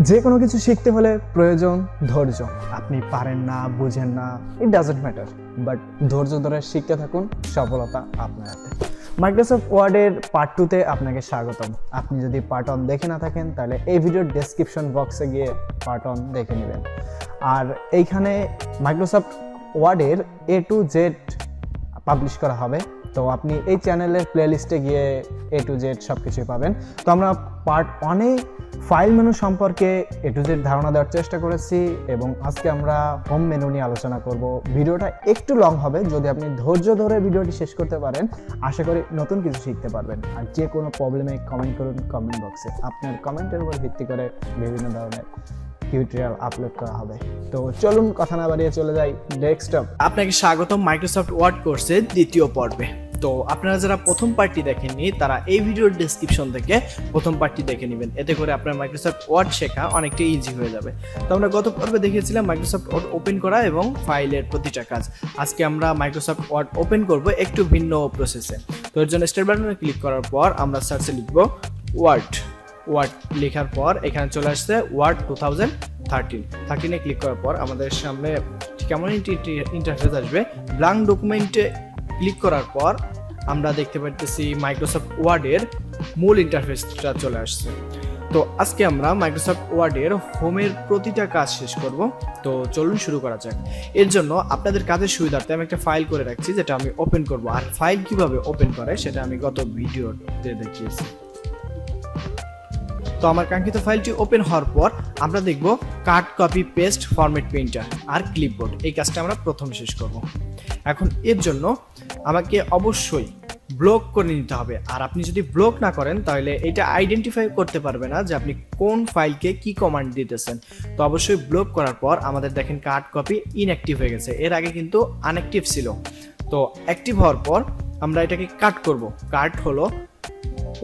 যে কোনো কিছু শিখতে হলে প্রয়োজন ধৈর্য। আপনি পারেন না, বুঝেন না ইট ডাজেন্ট ম্যাটার বাট ধৈর্য ধরে শিখতে থাকুন, সফলতা আপনার হাতে। মাইক্রোসফট ওয়ার্ডের পার্ট টুতে আপনাকে স্বাগতম। আপনি যদি পার্ট অন দেখে না থাকেন, তাহলে এই ভিডিওর ডেসক্রিপশন বক্সে গিয়ে পার্ট অন দেখে নেবেন। আর এইখানে মাইক্রোসফট ওয়ার্ডের এ টু জেড পাবলিশ করা হবে। তো আপনি এই চ্যানেলের প্লেলিস্টে গিয়ে এ টু জেড সব কিছুই পাবেন। তো আমরা পার্ট ওয়ানে ফাইল মেনু সম্পর্কে এ টু জেড ধারণা দেওয়ার চেষ্টা করেছি এবং আজকে আমরা হোম মেনু নিয়ে আলোচনা করব। ভিডিওটা একটু লং হবে, যদি আপনি ধৈর্য ধরে ভিডিওটি শেষ করতে পারেন, আশা করি নতুন কিছু শিখতে পারবেন। আর যে কোনো প্রবলেমে কমেন্ট করুন কমেন্ট বক্সে আপনার কমেন্টের উপর ভিত্তি করে বিভিন্ন ধরনের টিউটোরিয়াল আপলোড করা হবে। তো চলুন কথা না বাড়িয়ে চলে যাই ডেস্কটপ আপনাকে স্বাগতম মাইক্রোসফট ওয়ার্ড কোর্সের দ্বিতীয় পর্বে। তো আপনারা যারা প্রথম পার্টটি দেখেননি, তারা এই ভিডিওর ডেসক্রিপশন থেকে প্রথম পার্টটি দেখে নেবেন। এতে করে আপনার মাইক্রোসফট ওয়ার্ড শেখা অনেকটা ইজি হয়ে যাবে। তো আমরা গত পর্বে দেখিয়েছিলাম মাইক্রোসফট ওয়ার্ড ওপেন করা এবং ফাইলের প্রতিটা কাজ। আজকে আমরা মাইক্রোসফট ওয়ার্ড ওপেন করব একটু ভিন্ন প্রসেসে তো এর জন্য স্টার বাটনে ক্লিক করার পর আমরা সার্চে লিখব ওয়ার্ড ওয়ার্ড লেখার পর এখানে চলে আসছে ওয়ার্ড টু থাউজেন্ড থার্টিন থার্টিনে ক্লিক করার পর আমাদের সামনে ঠিক এমন ইন্টারফেস আসবে? ব্লাঙ্ক ডকুমেন্টে ক্লিক করার পর আমরা দেখতে পাচ্ছি মাইক্রোসফট ওয়ার্ডের মূল ইন্টারফেসটা চলে আসছে। তো আজকে আমরা মাইক্রোসফট ওয়ার্ডের হোমের প্রতিটা কাজ শেষ করব। তো চলুন শুরু করা যাক। এর জন্য আপনাদের কাজের সুবিধার্থে আমি একটা ফাইল করে রাখছি, যেটা আমি ওপেন করব। আর ফাইল কীভাবে ওপেন করে সেটা আমি গত ভিডিওতে দেখিয়েছি। তো আমার কাঙ্ক্ষিত ফাইলটি ওপেন হওয়ার পর আমরা দেখব cut, copy, paste, format printer আর ক্লিপবোর্ড। এই কাজটা আমরা প্রথম শেষ করব। এখন এর জন্য আমাকে অবশ্যই ব্লক করে নিতে হবে। আর আপনি যদি ব্লক না করেন, তাহলে এটা আইডেন্টিফাই করতে পারবে না যে আপনি কোন ফাইলকে কি কমান্ড দিতেছেন। তো অবশ্যই ব্লক করার পর আমাদের দেখেন কার্ড কপি ইনঅ্যাক্টিভ হয়ে গেছে। এর আগে কিন্তু আনঅ্যাক্টিভ ছিল। তো অ্যাক্টিভ হওয়ার পর আমরা এটাকে কাট করব। কাট হলো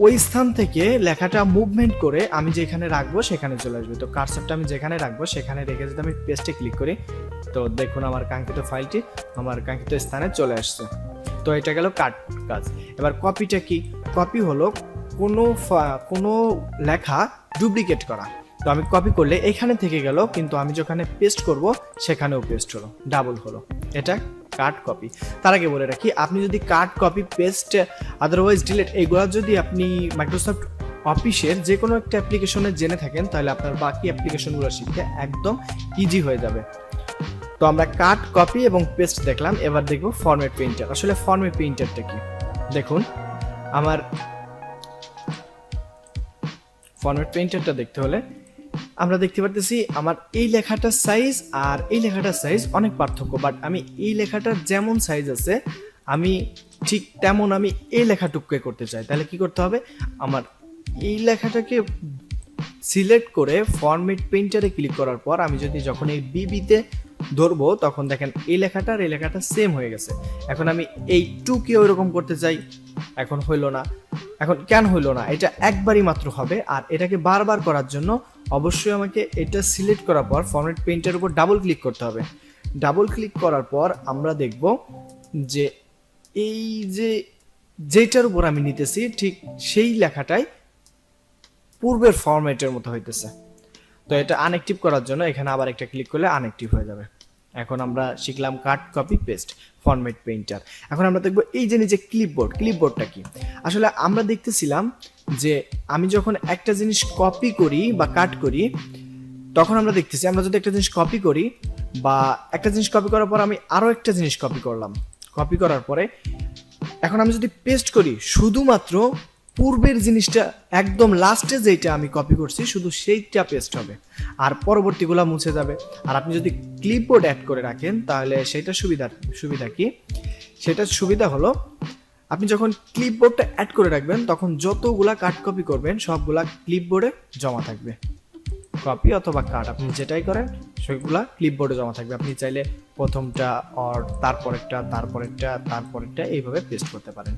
ওই স্থান থেকে লেখাটা মুভমেন্ট করে আমি যেখানে রাখব সেখানে চলে আসবে। তো কারসারটা আমি যেখানে রাখব সেখানে রেখে যদি আমি পেস্টে ক্লিক করি, তো দেখুন আমার কাঙ্ক্ষিত ফাইলটি আমার কাঙ্ক্ষিত স্থানে চলে আসছে। তো এটা গেল কাট কাজ। এবার কপিটা কি? কপি হলো কোনো কোনো লেখা ডুপ্লিকেট করা। তো আমি কপি করলে এখানে থেকে গেল, কিন্তু আমি যেখানে পেস্ট করব সেখানেও পেস্ট হলো ডাবল হলো। এটা কাট কপি তার আগে বলে রাখি, আপনি যদি cut copy paste otherwise delete এইগুলো যদি আপনি মাইক্রোসফট অফিসের যে কোনো একটা অ্যাপ্লিকেশনে জেনে থাকেন, তাহলে আপনার বাকি অ্যাপ্লিকেশনগুলো শিখতে একদম ইজি হয়ে যাবে। তো আমরা কাট কপি এবং পেস্ট দেখলাম, এবার দেখব ফরম্যাট প্রিন্টার আসলে ফরম্যাট প্রিন্টারটা কি? দেখুন, আমার ফরম্যাট প্রিন্টারটা দেখতে হলে আমরা দেখতে পারতেছি আমার এই লেখাটার সাইজ আর এই লেখাটার সাইজ অনেক পার্থক্য বাট আমি এই লেখাটার যেমন সাইজ আছে, আমি ঠিক তেমন আমি এই লেখাটুকুকে করতে চাই। তাহলে কি করতে হবে? আমার এই লেখাটাকে সিলেক্ট করে ফরম্যাট প্রিন্টারে ক্লিক করার পর আমি যদি যখন এই বিবিতে ধরবো, তখন দেখেন এই লেখাটা আর এই লেখাটা সেম হয়ে গেছে। এখন আমি এই টুকে ওইরকম করতে চাই, এখন হইল না। এখন কেন হইল না? এটা একবারই মাত্র হবে, আর এটাকে বারবার করার জন্য অবশ্যই আমাকে এটা সিলেক্ট করার পর ফরম্যাট পেইন্টের উপর ডাবল ক্লিক করতে হবে। ডাবল ক্লিক করার পর আমরা দেখব যে এই যে যেটার উপর আমি নিতেছি, ঠিক সেই লেখাটাই পূর্বের ফরম্যাটের মতো হইতেছে। তো এটা আনএক্টিভ করার জন্য এখানে আবার একটা ক্লিক করলে আনএক্টিভ হয়ে যাবে। এখন আমরা শিখলাম cut copy paste format painter এখন আমরা দেখব এই যে নিচে ক্লিপবোর্ড ক্লিপবোর্ডটা কি? আসলে আমরা দেখতেছিলাম যে আমি যখন একটা জিনিস কপি করি বা কাট করি, তখন আমরা দেখতেছি আমরা যদি একটা জিনিস কপি করি বা একটা জিনিস কপি করার পর আমি আরও একটা জিনিস কপি করলাম। কপি করার পরে এখন আমি যদি পেস্ট করি, শুধুমাত্র পূর্বের জিনিসটা একদম লাস্টে যেটা আমি কপি করছি, শুধু সেইটা পেস্ট হবে। আর পরবর্তীগুলো মুছে যাবে। আর আপনি যদি ক্লিপবোর্ড অ্যাড করে রাখেন, তাহলে সেটা সুবিধা সুবিধা কি? সেটার সুবিধা হলো, আপনি যখন ক্লিপবোর্ডটা অ্যাড করে রাখবেন, তখন যতগুলা কাট কপি করবেন, সবগুলা ক্লিপবোর্ডে জমা থাকবে। কপি অথবা কাট আপনি যেটাই করেন, সেগুলা ক্লিপবোর্ডে জমা থাকবে। আপনি চাইলে প্রথমটা অর তারপরেরটা তারপরেরটা তারপরেরটা এইভাবে পেস্ট করতে পারেন।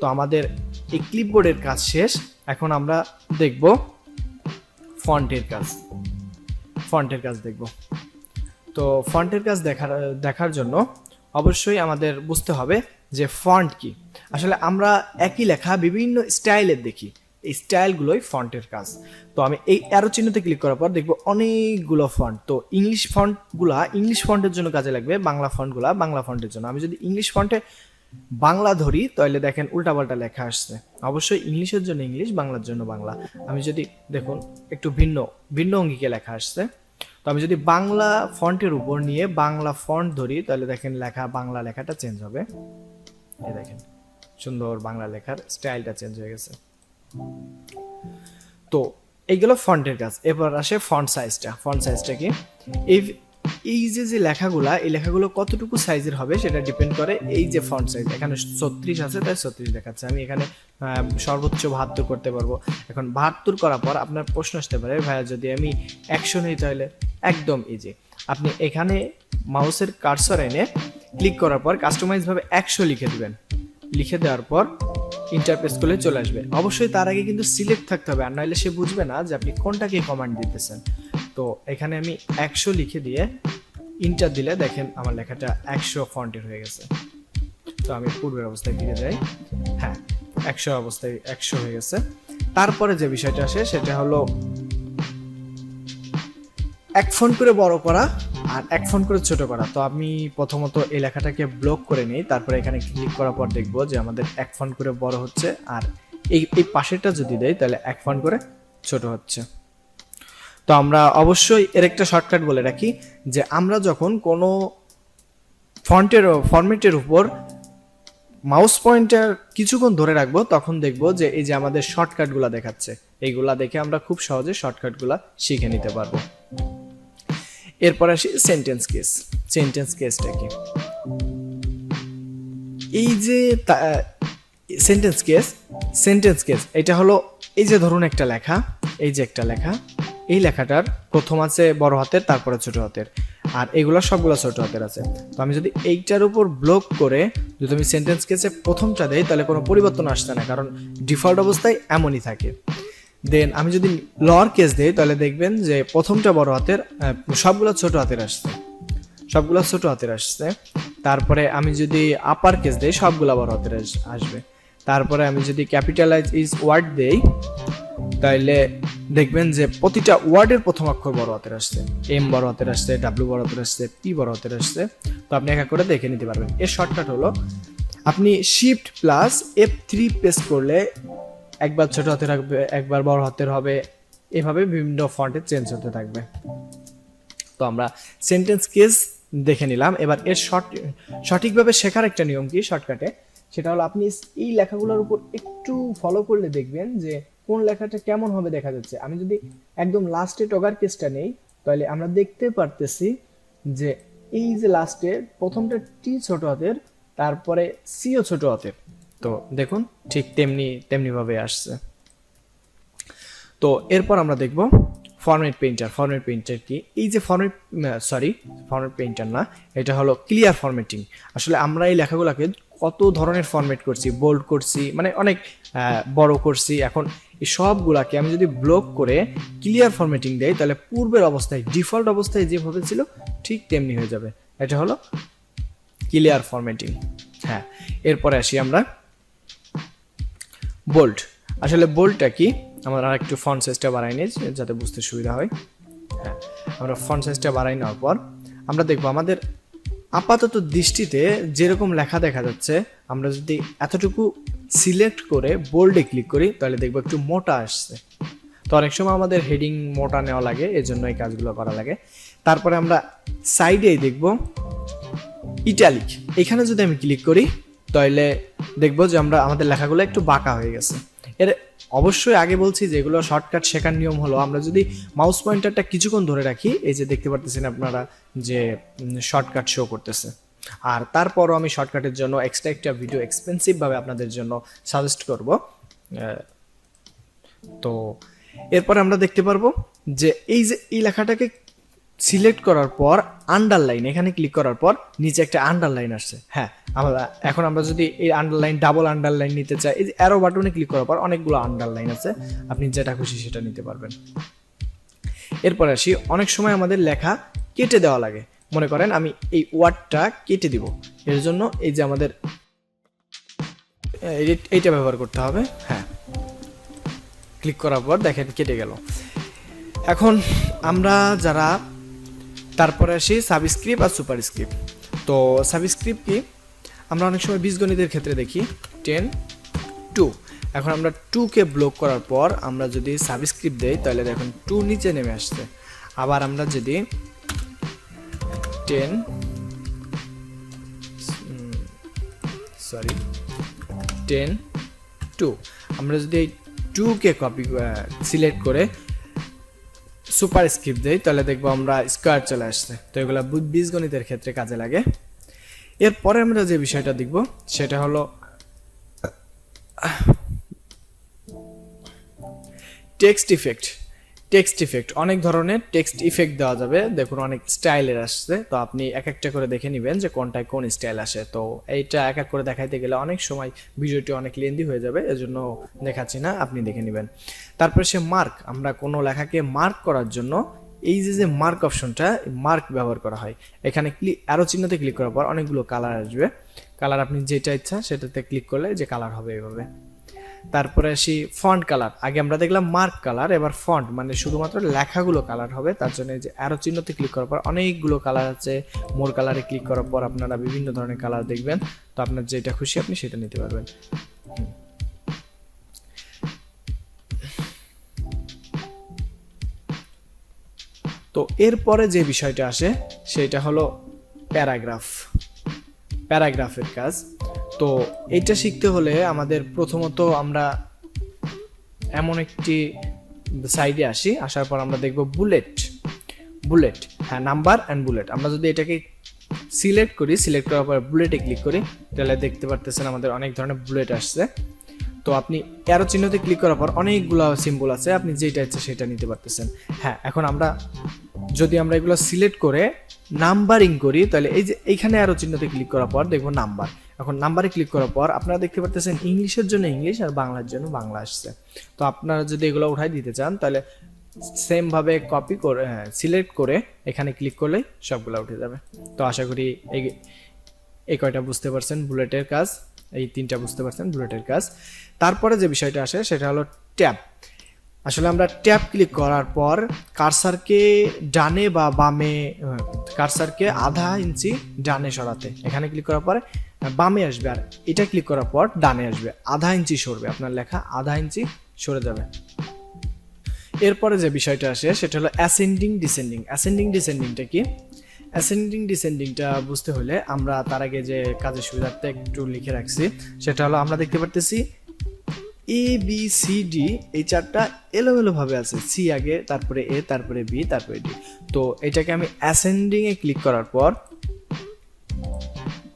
তো আমাদের এই ক্লিপবোর্ডের কাজ শেষ। এখন আমরা দেখব ফন্টের কাজ। ফন্টের কাজ দেখব। তো ফন্টের কাজ দেখার দেখার জন্য অবশ্যই আমাদের বুঝতে হবে যে ফন্ট কি। আসলে আমরা একই লেখা বিভিন্ন স্টাইলের দেখি। এই স্টাইলগুলোই ফন্টের কাজ। তো আমি এই অ্যারো চিহ্নতে ক্লিক করার পর দেখব অনেকগুলো ফন্ট তো ইংলিশ ফন্টগুলা ইংলিশ ফন্টের জন্য কাজে লাগবে, বাংলা ফন্টগুলা বাংলা ফন্টের জন্য। আমি যদি ইংলিশ ফন্টে বাংলা ধরি তাহলে দেখেন উল্টাপাল্টা লেখা আসছে। অবশ্যই ইংলিশের জন্য ইংলিশ, বাংলার জন্য বাংলা। আমি যদি, দেখুন, একটু ভিন্ন ভিন্ন অঙ্গিকে লেখা আসছে। তো আমি যদি বাংলা ফন্টের উপর নিয়ে বাংলা ফন্ট ধরি তাহলে দেখেন লেখা, বাংলা লেখাটা চেঞ্জ হবে। এই দেখেন, সুন্দর বাংলা লেখার স্টাইলটা চেঞ্জ হয়ে গেছে। তো, এইগুলো ফন্টের কাজ। এবার আসে ফন্ট সাইজটা ফন্ট সাইজটা কি? এই এই যে যে লেখাগুলা, এই লেখাগুলো কতটুকু সাইজের হবে সেটা ডিপেন্ড করে এই যে ফন্ট সাইজ এখানে ছত্রিশ আছে, তাই ছত্রিশ দেখাচ্ছে। আমি এখানে সর্বোচ্চ বাহাত্তর করতে পারব। এখন বাহাত্তর করার পর আপনার প্রশ্ন আসতে পারে, ভাইয়া, যদি আমি একশো নিই তাহলে? একদম ইজি আপনি এখানে মাউসের কার্সর এনে ক্লিক করার পর কাস্টমাইজ ভাবে একশো লিখে দেবেন। লিখে দেওয়ার পর ইন্টারপ্রেস করলে চলে আসবে। অবশ্যই তার আগে কিন্তু সিলেক্ট থাকতে হবে, আর নাহলে সে বুঝবে না যে আপনি কোনটাকে কমান্ড দিতেছেন। তো এখানে আমি একশো লিখে দিয়ে ইন্টার দিলে দেখেন আমার লেখাটা একশো ফন্টের হয়ে গেছে। তো আমি পূর্বের অবস্থায় ফিরে যাই। হ্যাঁ একশো অবস্থায় একশো হয়ে গেছে। তারপরে যে বিষয়টা আসে সেটা হলো এক ফোন করে বড় করা আর এক ফোন করে ছোট করা। তো আমি প্রথমত এই লেখাটাকে ব্লক করে নিই, তারপরে এখানে ক্লিক করার পর দেখব যে আমাদের এক ফোন করে বড় হচ্ছে। আর এই এই পাশেরটা যদি দেই, তাহলে এক ফোন করে ছোট হচ্ছে। তো আমরা অবশ্যই এর একটা শর্টকাট বলে রাখি যে আমরা যখন কোনো ফন্টের, ফরম্যাটের উপর মাউস পয়েন্টার কিছুক্ষণ ধরে রাখব, তখন দেখব যে এই যে আমাদের শর্টকাটগুলো দেখাচ্ছে, এইগুলা দেখে আমরা খুব সহজে শর্টকাটগুলা শিখে নিতে পারব। এরপর আসি সেন্টেন্স কেস সেন্টেন্স কেসটা কি? এই যে সেন্টেন্স কেস সেন্টেন্স কেস এটা হলো এই যে ধরুন একটা লেখা, এই যে একটা লেখা, এই লেখাটার প্রথম আছে বড় হাতের, তারপরে ছোট হাতের, আর এগুলো সবগুলো ছোট হাতের আছে। তো আমি যদি এইটার উপর ব্লক করে যদি আমি সেন্টেন্স কেসে প্রথমটা দেই, তাহলে কোনো পরিবর্তন আসছে না, কারণ ডিফল্ট অবস্থায় এমনই থাকে। দেন আমি যদি লর কেস দিই, তাহলে দেখবেন যে প্রথমটা বড় হাতের সবগুলো ছোট হাতের আসছে। সবগুলো ছোট হাতের আসছে। তারপরে আমি যদি আপার কেস দেই, সবগুলো বড় হাতের আসবে। তারপরে আমি যদি ক্যাপিটালাইজ ইজ ওয়ার্ড দেই, তাইলে দেখবেন যে প্রতিটা ওয়ার্ডের প্রথম অক্ষর বড় হাতের আসছে। এম বড় হাতের আসছে ডাব্লিউ বড় হাতের আসছে পি বড় হাতের আসছে। তো আপনি এক এক করে দেখে নিতে পারবেন। এর শর্টকাট হলো, আপনি shift plus F three press করলে একবার ছোট হাতের রাখবে একবার বড় হাতের হবে। এভাবে বিভিন্ন ফন্টে চেঞ্জ হতে থাকবে। তো আমরা সেন্টেন্স কেস দেখে নিলাম। এবার এর শর্ট সঠিকভাবে শেখার একটা নিয়ম কি শর্টকাটে সেটা হলো আপনি এই লেখাগুলোর উপর একটু ফলো করলে দেখবেন যে কোন লেখাটা কেমন হবে দেখা যাচ্ছে। আমি যদি একদম লাস্টে টগার কেসটা নেই, তাহলে আমরা দেখতে পারতেছি যে এই যে লাস্টে প্রথমটা টি ছোট হাতের, তারপরে সিও ছোট হাতের। তো দেখুন, ঠিক তেমনি তেমনি ভাবে আসছে। তো এরপর আমরা দেখব ফরম্যাট পেইন্টার ফরম্যাট পেইন্টার কি? এই যে ফরম্যাট সরি ফরম্যাট পেইন্টার না, এটা হলো ক্লিয়ার ফরম্যাটিং আসলে আমরা এই লেখাগুলোকে কত ধরনের ফরম্যাট করছি বোল্ড করছি মানে অনেক বড় করছি, এখন এই সবগুলাকে আমি যদি ব্লক করে ক্লিয়ার ফরম্যাটিং দেই, তাহলে পূর্বের অবস্থায় ডিফল্ট অবস্থায় যেভাবে ছিল, ঠিক তেমনি হয়ে যাবে। এটা হলো ক্লিয়ার ফরম্যাটিং হ্যাঁ এরপরে আসি আমরা বোল্ট আসলে বোল্টটা কি? আমরা একটু ফন্ট সাইজটা বাড়াই নিই, যাতে বুঝতে সুবিধা হয়। হ্যাঁ আমরা ফন্ট সাইজটা বাড়াই নেওয়ার পর আমরা দেখব আমাদের আপাতত দৃষ্টিতে যেরকম লেখা দেখা যাচ্ছে, আমরা যদি এতটুকু সিলেক্ট করে বোল্ডে ক্লিক করি, তাহলে দেখব একটু মোটা আসছে। তো অনেক সময় আমাদের হেডিং মোটা নেওয়া লাগে, এজন্য এই কাজগুলো করা লাগে। তারপরে আমরা সাইডেই দেখব ইটালিক এখানে যদি আমি ক্লিক করি, তাহলে দেখব যে আমরা, আমাদের লেখাগুলো একটু বাঁকা হয়ে গেছে। এর অবশ্যই আগে বলছি যে এগুলো শর্টকাট শেখার নিয়ম হলো, আমরা যদি মাউস পয়েন্টারটা কিছুক্ষণ ধরে রাখি, এই যে দেখতে পারতেছেন আপনারা যে শর্টকাট শো করতেছে। আর তারপরও আমি শর্টকাটের জন্য এক্সট্রা একটা ভিডিও এক্সপেন্সিভভাবে আপনাদের জন্য সাজেস্ট করব। তো এরপরে আমরা দেখতে পারব যে এই যে, এই লেখাটাকে সিলেক্ট করার পর আন্ডারলাইন এখানে ক্লিক করার পর নিচে একটা আন্ডারলাইন আসছে। হ্যাঁ আমরা, এখন আমরা যদি এই আন্ডারলাইন ডাবল আন্ডারলাইন নিতে চাই, এই অ্যারো বাটনে ক্লিক করার পর অনেকগুলো আন্ডারলাইন আছে। আপনি যেটা খুশি সেটা নিতে পারবেন। এরপর আসি, অনেক সময় আমাদের লেখা কেটে দেওয়া লাগে। মনে করেন আমি এই ওয়ার্ডটা কেটে দিব। এর জন্য এই যে আমাদের, এই- এইটা ব্যবহার করতে হবে। হ্যাঁ ক্লিক করার পর দেখেন কেটে গেল। এখন আমরা যারা তারপরে আসি সাবস্ক্রিপ্ট আর সুপারস্ক্রিপ্ট তো সাবস্ক্রিপ্ট কি? আমরা অনেক সময় বীজগণিতের ক্ষেত্রে দেখি টেন টু এখন আমরা টুকে ব্লক করার পর আমরা যদি সাবস্ক্রিপ্ট দেই, তাহলে দেখুন টু নিচে নেমে আসছে। আবার আমরা যদি টেন সরি টেন টু আমরা যদি এই টুকে কপি সিলেক্ট করে সুপার স্ক্রিপ্ট দেই, তাহলে দেখব আমরা স্কোয়ার চলে আসছে। তো এগুলো বীজগণিতের ক্ষেত্রে কাজে লাগে। এরপরে আমরা যে বিষয়টা দেখব, সেটা হলো টেক্সট ইফেক্ট টেক্সট ইফেক্ট, অনেক ধরনের টেক্সট ইফেক্ট দেওয়া যাবে। দেখুন, অনেক স্টাইলের আসছে, তো আপনি এক একটা করে দেখে নেবেন যে কোনটায় কোন স্টাইল আসে। তো এইটা এক এক করে দেখাইতে গেলে অনেক সময় ভিডিওটি অনেক লেন্দি হয়ে যাবে, এজন্য দেখাচ্ছি না, আপনি দেখে নেবেন। তারপরে সে মার্ক, আমরা কোনো লেখাকে মার্ক করার জন্য এই যে যে মার্ক অপশনটা মার্ক ব্যবহার করা হয়। এখানে ক্লিক আরও চিহ্নতে ক্লিক করার পর অনেকগুলো কালার আসবে। কালার আপনি যেটা ইচ্ছা সেটাতে ক্লিক করলে যে কালার হবে এভাবে তারপরে আসি ফন্ট কালার আগে আমরা দেখলাম মার্ক কালার এবার ফন্ট মানে শুধুমাত্র লেখাগুলো কালার হবে, তার জন্য যে অ্যারো চিহ্নতে ক্লিক করার পর অনেকগুলো কালার আছে মোর কালারে ক্লিক করার পর আপনারা বিভিন্ন ধরনের কালার দেখবেন, তো আপনার যেটা খুশি আপনি সেটা নিতে পারবেন। তো এরপরে যে বিষয়টা আসে, সেটা হলো প্যারাগ্রাফ। প্যারাগ্রাফের কাজ। তো এটা শিখতে হলে আমাদের প্রথমত আমরা এমন একটি সাইডে আসি, আসার পর আমরা দেখব বুলেট। বুলেট হ্যাঁ নাম্বার অ্যান্ড বুলেট। আমরা যদি এটাকে সিলেক্ট করি, সিলেক্ট করার পর বুলেটে ক্লিক করি, তাহলে দেখতে পারতেছেন আমাদের অনেক ধরনের বুলেট আসছে। তো আপনি অ্যারো চিহ্নতে ক্লিক করার পর অনেকগুলো সিম্বল আছে, আপনি যেটা ইচ্ছে সেটা নিতে পারতেছেন। হ্যাঁ এখন আমরা যদি আমরা এগুলো সিলেক্ট করে নাম্বারিং করি, তাহলে এই যে এইখানে আরও চিহ্নতে ক্লিক করার পর দেখব নাম্বার। এখন নাম্বারে ক্লিক করার পর আপনারা দেখতে পারতেছেন ইংলিশের জন্য ইংলিশ আর বাংলার জন্য বাংলা আসছে। তো আপনারা যদি এগুলো উঠাই দিতে চান, তাহলে সেম ভাবে কপি করে সিলেক্ট করে এখানে ক্লিক করলেই সবগুলো উঠে যাবে। তো আশা করি এই কয়টা বুঝতে পারছেন? বুলেটের কাজ, এই তিনটা বুঝতে পারছেন বুলেটের কাজ। তারপরে যে বিষয়টা আসে, সেটা হলো ট্যাব আসলে আমরা ট্যাপ ক্লিক করার পর কারসারকে ডানে বা বামে কারসারকে আধা ইঞ্চি ডানে সরাতে। এখানে ক্লিক করার পর বামে আসবে আর এটা ক্লিক করার পর ডানে আসবে। আধা ইঞ্চি সরবে, আপনার লেখা আধা ইঞ্চি সরে যাবে। এরপরে যে বিষয়টা আসে, সেটা হলো অ্যাসেন্ডিং ডিসেন্ডিং অ্যাসেন্ডিং ডিসেন্ডিংটা কি? অ্যাসেন্ডিং ডিসেন্ডিংটা বুঝতে হলে আমরা তার আগে যে কাজের সুবিধার্থে একটু লিখে রাখছি, সেটা হলো আমরা দেখতে পারতেছি এ বি সি ডি এই চারটা এলোমেলো ভাবে আছে। সি আগে, তারপরে এ তারপরে বি তারপরে ডি তো এটাকে আমি অ্যাসেন্ডিং এ ক্লিক করার পর,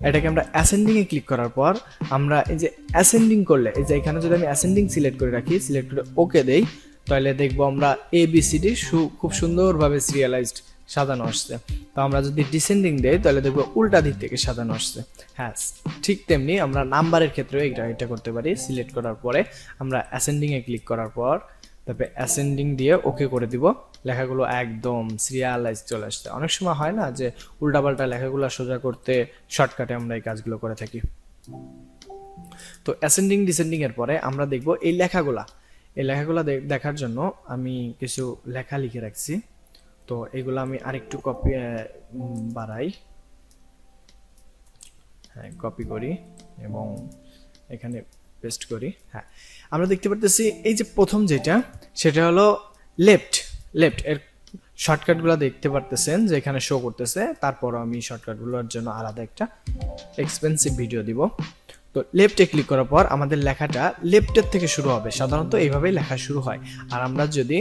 এটাকে আমরা অ্যাসেন্ডিং এ ক্লিক করার পর, আমরা এই যে অ্যাসেন্ডিং করলে, এই যে এখানে যদি আমি অ্যাসেন্ডিং সিলেক্ট করে রাখি সিলেক্ট করে ওকে দেই, তাহলে দেখব আমরা এ বি সি ডি খুব সুন্দরভাবে সিরিয়ালাইজড সাজানো আসছে। তো আমরা যদি ডিসেন্ডিং দেই, তাহলে দেখব উল্টা দিক থেকে সাজানো আসছে। হ্যাঁ ঠিক তেমনি আমরা নাম্বারের ক্ষেত্রেও এটা এটা করতে পারি। সিলেক্ট করার পরে আমরা অ্যাসেন্ডিংয়ে ক্লিক করার পর, তারপরে অ্যাসেন্ডিং দিয়ে ওকে করে দিব। লেখাগুলো একদম সিরিয়ালাইজ চলে আসছে। অনেক সময় হয় না যে উল্টাপাল্টা লেখাগুলো সোজা করতে শর্টকাটে আমরা এই কাজগুলো করে থাকি। তো অ্যাসেন্ডিং ডিসেন্ডিং এর পরে আমরা দেখব এই লেখাগুলা। এই লেখাগুলা দেখার জন্য আমি কিছু লেখা লিখে রাখছি। তো এগুলো আমি আরেকটু কপি বাড়াই। হ্যাঁ কপি করি এবং এখানে পেস্ট করি। হ্যাঁ আমরা দেখতে পারতেছি এই যে প্রথম যেটা, সেটা হলো লেফট লেফট এর শর্টকাটগুলো দেখতে পারতেছেন যে এখানে শো করতেছে। তারপর আমি শর্টকাটগুলোর জন্য আলাদা একটা এক্সপেন্সিভ ভিডিও দিব। তো লেফটে ক্লিক করার পর আমাদের লেখাটা লেফটের থেকে শুরু হবে। সাধারণত এইভাবেই লেখা শুরু হয়। আর আমরা যদি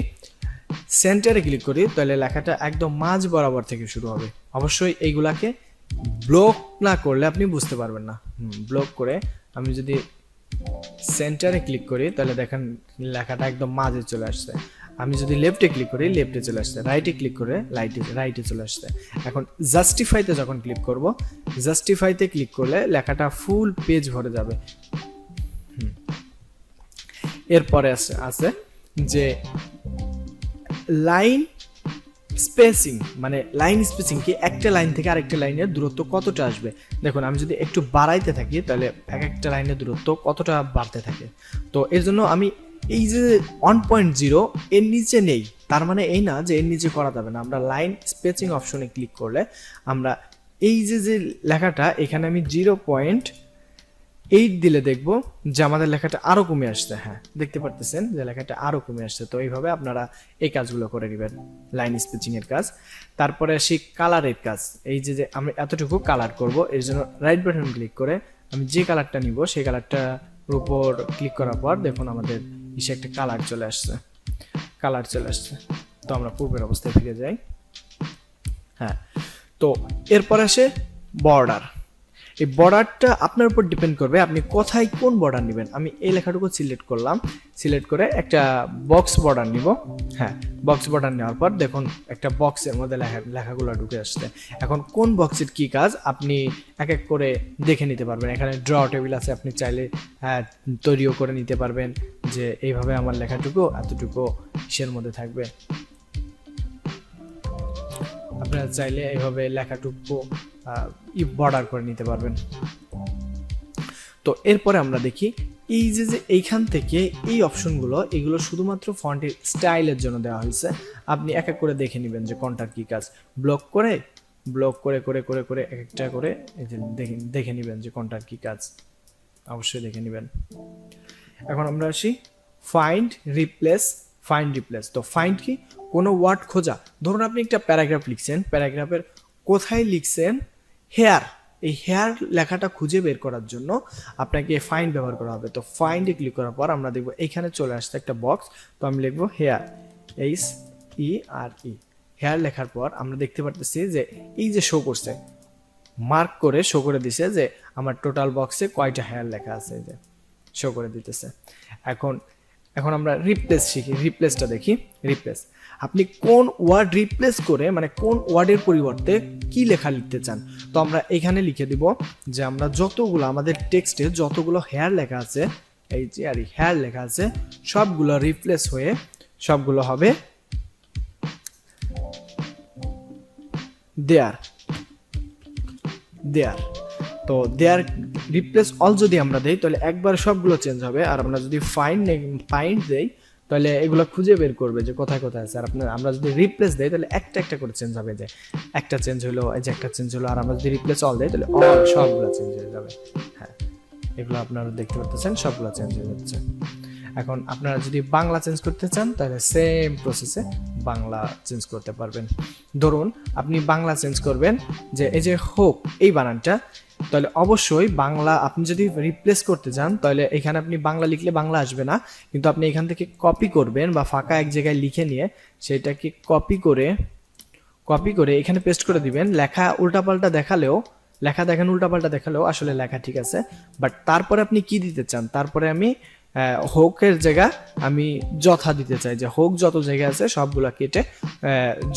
সেন্টারে ক্লিক করি, তাহলে লেখাটা একদম মাঝ বরাবর থেকে শুরু হবে। অবশ্যই এইগুলাকে ব্লক না করলে আপনি বুঝতে পারবেন না। ব্লক করে আমি যদি সেন্টারে ক্লিক করি, তাহলে দেখেন লেখাটা একদম মাঝে চলে আসছে। আমি যদি লেফটে ক্লিক করি, লেফটে চলে আসছে। রাইটে ক্লিক করে রাইটে রাইটে চলে আসছে। এখন জাস্টিফাইতে যখন ক্লিক করব, জাস্টিফাইতে ক্লিক করলে লেখাটা ফুল পেজ ভরে যাবে। এরপরে আছে আছে যে লাইন স্পেসিং মানে লাইন স্পেসিং কি? একটা লাইন থেকে আরেকটা লাইনের দূরত্ব কতটা আসবে? দেখুন, আমি যদি একটু বাড়াইতে থাকি, তাহলে এক একটা লাইনের দূরত্ব কতটা বাড়তে থাকে? তো এর জন্য আমি এই যে ওয়ান পয়েন্ট জিরো এর নিচে নেই। তার মানে এই না যে এর নিচে করা যাবে না। আমরা লাইন স্পেচিং অপশনে ক্লিক করলে আমরা এই যে যে লেখাটা, এখানে আমি জিরো পয়েন্ট এইট দিলে দেখব যে আমাদের লেখাটা আরও কমে আসছে হ্যাঁ দেখতে পারতেছেন যে লেখাটা আরও কমে আসছে। তো এইভাবে আপনারা এই কাজগুলো করে নেবেন লাইন স্পেচিং এর কাজ। তারপরে আসি কালারের কাজ। এই যে যে আমি এতটুকু কালার করব, এর জন্য রাইট বাটন ক্লিক করে আমি যে কালারটা নিব, সেই কালারটার উপর ক্লিক করার পর দেখুন আমাদের ইসে একটা কালার চলে আসছে। কালার চলে আসছে। তো আমরা পূর্বের অবস্থায় ফিরে যাই। হ্যাঁ তো এরপর আসে বর্ডার এই বর্ডারটা আপনার উপর ডিপেন্ড করবে আপনি কোথায় কোন বর্ডার নেবেন। আমি এই লেখাটুকু সিলেক্ট করলাম সিলেক্ট করে একটা বক্স বর্ডার নিব। হ্যাঁ বক্স বর্ডার নেওয়ার পর দেখুন একটা বক্সের মধ্যে লেখা লেখাগুলো ঢুকে আসছে। এখন কোন বক্সের কি কাজ? আপনি এক এক করে দেখে নিতে পারবেন। এখানে ড্র টেবিল আছে আপনি চাইলে হ্যাঁ, তৈরিও করে নিতে পারবেন যে এইভাবে আমার লেখাটুকু এতটুকু ইসের মধ্যে থাকবে। আপনারা চাইলে এইভাবে লেখাটুকু বর্ডার করে নিতে পারবেন। তো এরপরে আমরা দেখি, এই যে যে এইখান থেকে এই অপশনগুলো, এগুলো শুধুমাত্র ফন্টের স্টাইলের জন্য দেওয়া হয়েছে। আপনি এক এক করে দেখে নেবেন যে কোনটা কী কাজ। ব্লক করে ব্লক করে করে করে করে এক একটা করে দেখে দেখে নেবেন যে কোনটা কী কাজ। অবশ্যই দেখে নেবেন। এখন আমরা আসি ফাইন্ড রিপ্লেস ফাইন্ড রিপ্লেস তো ফাইন্ড কি? কোনো ওয়ার্ড খোঁজা। ধরুন আপনি একটা প্যারাগ্রাফ লিখছেন, প্যারাগ্রাফের কোথায় লিখছেন হেয়ার, এই হেয়ার লেখাটা খুঁজে বের করার জন্য আপনাকে ফাইন্ড ব্যবহার করা হবে। তো ফাইন্ডে ক্লিক করার পর আমরা দেখব এখানে চলে আসছে একটা বক্স তো আমি লিখব here H E R E here লেখার পর আমরা দেখতে পারতেছি যে এই যে শো করছে মার্ক করে শো করে দিছে যে আমার টোটাল বক্সে কয়টা হেয়ার লেখা আছে যে শো করে দিতেছে। এখন এখন আমরা রিপ্লেস শিখি রিপ্লেসটা দেখি রিপ্লেস আপনি কোন ওয়ার্ড রিপ্লেস করে মানে কোন ওয়ার্ডের পরিবর্তে কি লেখা লিখতে চান? তো আমরা এখানে লিখে দিব যে আমরা যতগুলো আমাদের টেক্সটে যতগুলো হেয়ার লেখা আছে, এই যে আর হেয়ার লেখা আছে, সবগুলো রিপ্লেস হয়ে সবগুলো হবে দেয়ার দেয়ার তো দেয়ার রিপ্লেস অল যদি আমরা দেই, তাহলে একবার সবগুলো চেঞ্জ হবে। আর আমরা যদি ফাইন্ড ফাইন্ড দেই, তাহলে এগুলো খুঁজে বের করবে যে কোথায় কোথায় আছে। আর আপনার আমরা যদি রিপ্লেস দেই, তাহলে একটা একটা করে চেঞ্জ হবে যে একটা চেঞ্জ হলো, এই যে একটা চেঞ্জ হলো, আর আমরা যদি রিপ্লেস অল দেই, তাহলে অল সবগুলো চেঞ্জ হয়ে যাবে। হ্যাঁ এগুলো আপনারা দেখতে পাচ্ছেন, সবগুলো চেঞ্জ হয়ে যাচ্ছে। এখন আপনারা যদি বাংলা চেঞ্জ করতে চান, তাহলে সেম প্রসেসে বাংলা চেঞ্জ করতে পারবেন। ধরুন, আপনি বাংলা চেঞ্জ করবেন যে, এই যে হোক, এই বানানটা তাহলে অবশ্যই বাংলা আপনি যদি রিপ্লেস করতে চান তাহলে এখানে আপনি বাংলা লিখলে বাংলা আসবে না। কিন্তু আপনি এখান থেকে কপি করবেন বা ফাঁকা এক জায়গায় লিখে নিয়ে সেটাকে কপি করে কপি করে এখানে পেস্ট করে দিবেন। লেখা উল্টাপাল্টা দেখালেও, লেখা দেখেন উল্টাপাল্টা দেখালেও আসলে লেখা ঠিক আছে। বাট তারপরে আপনি কি দিতে চান? তারপরে আমি হোকের জায়গা আমি যথা দিতে চাই যে হোক যত জায়গা আছে সবগুলা কেটে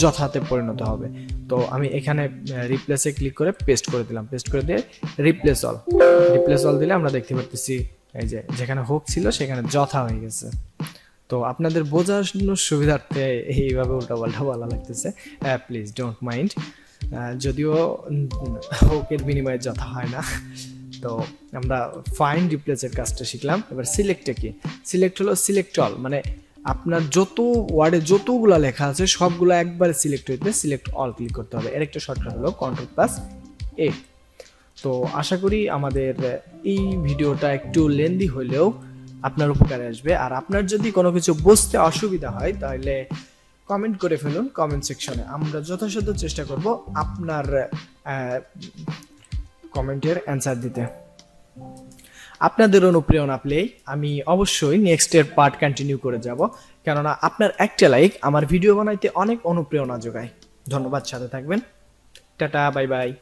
যথাতে পরিণত হবে। তো আমি এখানে রিপ্লেসে ক্লিক করে পেস্ট করে দিলাম। পেস্ট করে দিয়ে রিপ্লেস অল রিপ্লেস অল দিলে আমরা দেখতে পারতেছি, এই যে যেখানে হোক ছিল সেখানে যথা হয়ে গেছে। তো আপনাদের বোঝানোর সুবিধার্থে এইভাবে উল্টাপাল্টা বলা লাগতেছে। প্লিজ ডোন্ট মাইন্ড যদিও হোকের বিনিময়ে যথা হয় না। তো আমরা ফাইন রিপ্লেসের কাজটা শিখলাম। এবার সিলেক্টে কি? সিলেক্ট হলো সিলেক্ট অল মানে আপনার যত ওয়ার্ডে যতগুলো লেখা আছে, সবগুলো একবারে সিলেক্ট হইতে সিলেক্ট অল ক্লিক করতে হবে। এর একটা শর্টকাট হলো কন্ট্রোল প্লাস এ তো আশা করি আমাদের এই ভিডিওটা একটু লেন্দি হলেও আপনার উপকারে আসবে। আর আপনার যদি কোনো কিছু বুঝতে অসুবিধা হয়, তাহলে কমেন্ট করে ফেলুন। কমেন্ট সেকশনে আমরা যথাসাধ্য চেষ্টা করব আপনার কমেন্টের অ্যান্সার দিতে। আপনাদের অনুপ্রেরণা পেলেই আমি অবশ্যই নেক্সটের পার্ট কন্টিনিউ করে যাব। কেননা আপনার একটা লাইক আমার ভিডিও বানাইতে অনেক অনুপ্রেরণা যোগায়। ধন্যবাদ, সাথে থাকবেন। Tata bye bye